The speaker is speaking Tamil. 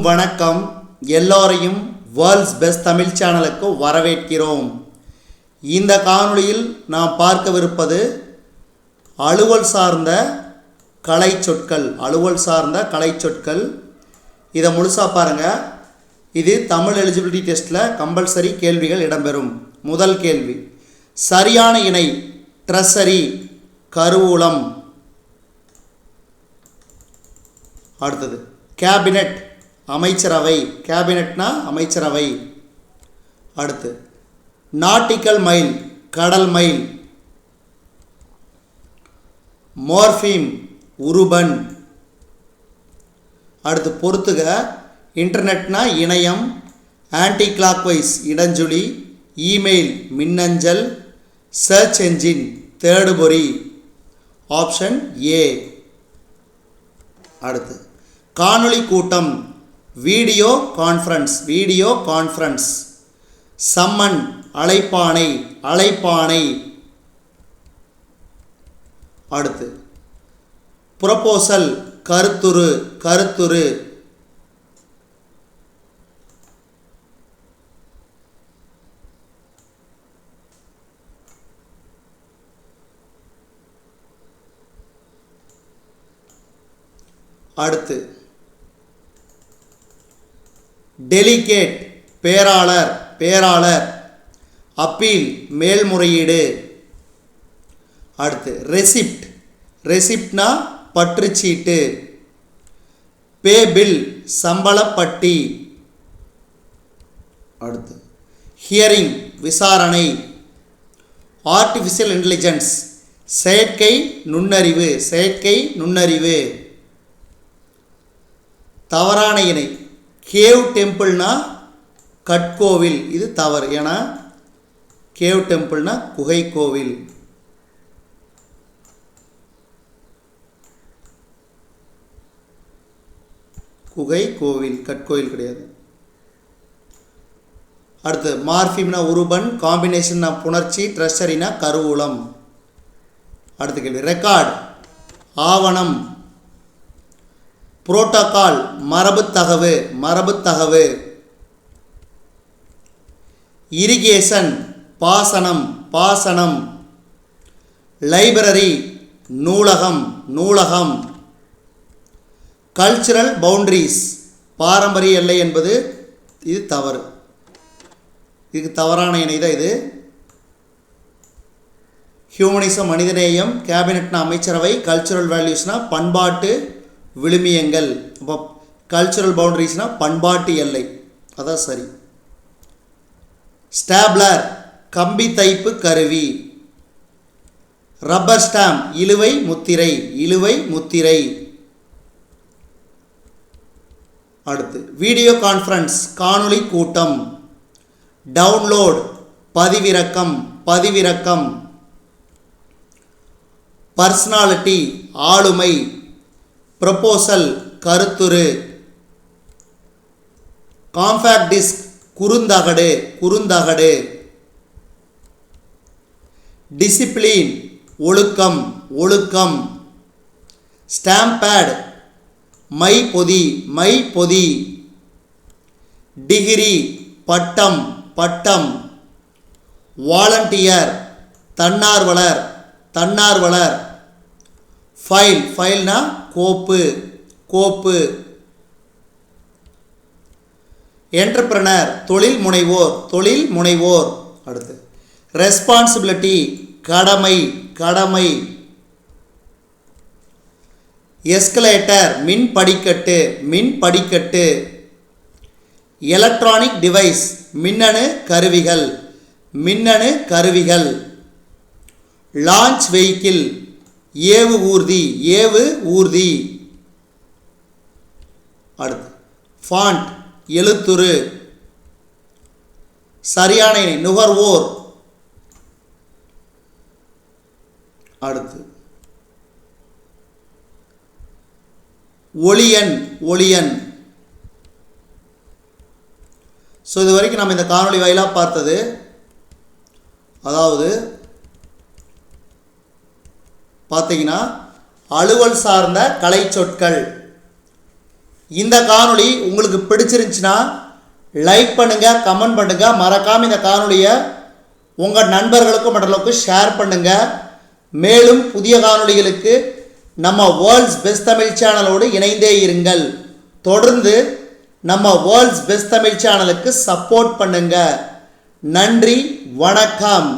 வணக்கம். எல்லோரையும் வேர்ல்ட்ஸ் பெஸ்ட் தமிழ் சேனலுக்கு வரவேற்கிறோம். இந்த காணொளியில் நாம் பார்க்கவிருப்பது அலுவல் சார்ந்த கலை சொற்கள். அலுவல் சார்ந்த கலை சொற்கள். இதை முழுசாக பாருங்கள் இது தமிழ் எலிஜிபிலிட்டி டெஸ்ட்டில் கம்பல்சரி கேள்விகள் இடம்பெறும். முதல் கேள்வி. சரியான இணை ட்ரெஸரி கருவூலம். அடுத்தது. கேபினெட் அமைச்சரவை கேபினெட்னா அமைச்சரவை. அடுத்து நாட்டிக்கல் மைல் கடல் மைல் மோர்ஃபீம் உருபன். அடுத்து பொறுத்துக இன்டர்நெட்னா இணையம் ஆன்டி கிளாக்வைஸ் இடஞ்சுழி இமெயில் மின்னஞ்சல் சர்ச் என்ஜின் தேடுபொறி. ஆப்ஷன் ஏ அடுத்து காணொளி கூட்டம் video conference video conference. Summon அழைப்பானை அழைப்பானை. அடுத்து ப்ரொபோசல் கருத்துரு கருத்துரு. அடுத்து டெலிகேட் பேராளர் பேராளர். அப்பீல் மேல்முறையீடு. அடுத்து ரெசிப்ட். ரெசிப்ட்னா பற்றுச்சீட்டு. பே பில் சம்பளப்பட்டி. அடுத்து ஹியரிங் விசாரணை. ஆர்டிஃபிஷியல் இன்டெலிஜென்ஸ் செயற்கை நுண்ணறிவு. செயற்கை நுண்ணறிவு. தவறான இணை. கேவ் டெம்பிள்னா கட்கோவில். இது தவறு. ஏன்னா கேவ் டெம்பிள்னா குகை கோவில் குகை கோவில் கட்கோவில் கிடையாது. அடுத்து மார்ஃபிம்னா உருபன் காம்பினேஷன்னா புணர்ச்சி ட்ரெஷரினா கருவூலம். அடுத்த கேள்வி ரெக்கார்ட். ஆவணம். புரோட்டோகால் மரபுத்தகவு மரபுத்தகவு இரிகேஷன் பாசனம் பாசனம். லைப்ரரி நூலகம் நூலகம். கல்ச்சுரல் பவுண்ட்ரிஸ் பாரம்பரிய எல்லை என்பது இது தவறு. இதுக்கு தவறான இணை தான் இது. ஹியூமனிசம் மனிதநேயம் கேபினெட்னா அமைச்சரவை கல்ச்சுரல் வேல்யூஸ்னால் பண்பாட்டு விழுமியங்கள். அப்போ கல்ச்சுரல் பவுண்டரிஸ்னால் பண்பாட்டு எல்லை. அதான் சரி. ஸ்டாப்லர் கம்பி தைப்பு கருவி. ரப்பர் ஸ்டாம்ப் இழுவை முத்திரை இழுவை முத்திரை. அடுத்து வீடியோ கான்ஃபரன்ஸ் காணொளி கூட்டம். டவுன்லோட் பதிவிறக்கம் பதிவிறக்கம். பர்சனாலிட்டி ஆளுமை. ப்ரப்போசல் கருத்துரு. காம்பேக்ட் டிஸ்க் குறுந்தகடு குறுந்தகடு. டிசிப்ளின் ஒழுக்கம் ஒழுக்கம். ஸ்டாம்பேட் மை பொதி மை பொதி. டிகிரி பட்டம் பட்டம். வாலண்டியர் தன்னார்வலர் தன்னார்வலர். ஃபைல் ஃபைல்னா கோப்பு கோப்பு. என்டர்பிரனர் தொழில் முனைவோர் தொழில் முனைவோர். அடுத்து ரெஸ்பான்சிபிலிட்டி கடமை கடமை. எஸ்கலேட்டர் மின் படிக்கட்டு மின் படிக்கட்டு. எலக்ட்ரானிக் டிவைஸ் மின்னணு கருவிகள் மின்னணு கருவிகள். லான்ச் வெஹிக்கிள் ஏவு ஊர்தி ஏவு ஊர்தி. அடுத்து ஃபாண்ட் எழுத்துரு. சரியான இணை நுகர்வோர். அடுத்து ஒளியன் ஒளியன். ஸோ இது வரைக்கும் நம்ம இந்த காணொலி வாயிலாக பார்த்தது அதாவது பார்த்தீங்கன்னா அலுவல் சார்ந்த கலை சொற்கள் இந்த காணொளி உங்களுக்கு பிடிச்சிருந்துச்சுன்னா லைக் பண்ணுங்கள் கமெண்ட் பண்ணுங்கள் மறக்காமல் இந்த காணொளியை உங்கள் நண்பர்களுக்கும் மற்றவர்களுக்கும் ஷேர் பண்ணுங்கள் மேலும் புதிய காணொளிகளுக்கு நம்ம வேர்ல்ட்ஸ் பெஸ்ட் தமிழ் சேனலோடு இணைந்தே இருங்கள். தொடர்ந்து நம்ம வேர்ல்ட்ஸ் பெஸ்ட் தமிழ் சேனலுக்கு சப்போர்ட் பண்ணுங்கள் நன்றி வணக்கம்.